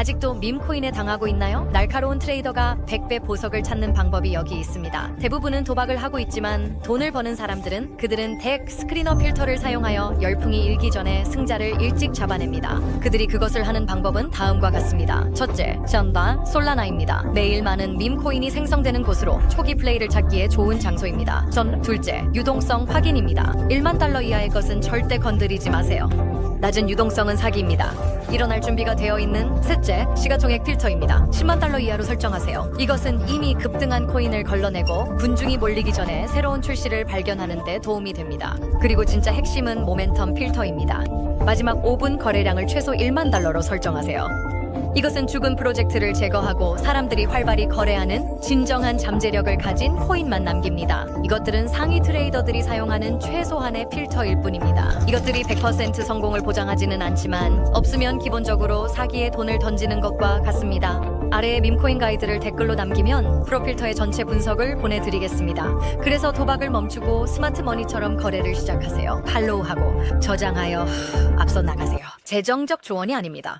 아직도 밈코인에 당하고 있나요? 날카로운 트레이더가 100배 보석을 찾는 방법이 여기 있습니다. 대부분은 도박을 하고 있지만 돈을 버는 사람들은 그들은 덱 스크리너 필터를 사용하여 열풍이 일기 전에 승자를 일찍 잡아냅니다. 그들이 그것을 하는 방법은 다음과 같습니다. 첫째, 션바 솔라나입니다. 매일 많은 밈코인이 생성되는 곳으로 초기 플레이를 찾기에 좋은 장소입니다. 전 둘째, 유동성 확인입니다. 1만 달러 이하의 것은 절대 건드리지 마세요. 낮은 유동성은 사기입니다. 일어날 준비가 되어 있는 셋째, 시가총액 필터입니다. 10만 달러 이하로 설정하세요. 이것은 이미 급등한 코인을 걸러내고 군중이 몰리기 전에 새로운 출시를 발견하는 데 도움이 됩니다. 그리고 진짜 핵심은 모멘텀 필터입니다. 마지막 5분 거래량을 최소 1만 달러로 설정하세요. 이것은 죽은 프로젝트를 제거하고 사람들이 활발히 거래하는 진정한 잠재력을 가진 코인만 남깁니다. 이것들은 상위 트레이더들이 사용하는 최소한의 필터일 뿐입니다. 이것들이 100% 성공을 보장하지는 않지만 없으면 기본적으로 사기에 돈을 던지는 것과 같습니다. 아래의 밈코인 가이드를 댓글로 남기면 프로필터의 전체 분석을 보내드리겠습니다. 그래서 도박을 멈추고 스마트 머니처럼 거래를 시작하세요. 팔로우하고 저장하여 앞서 나가세요. 재정적 조언이 아닙니다.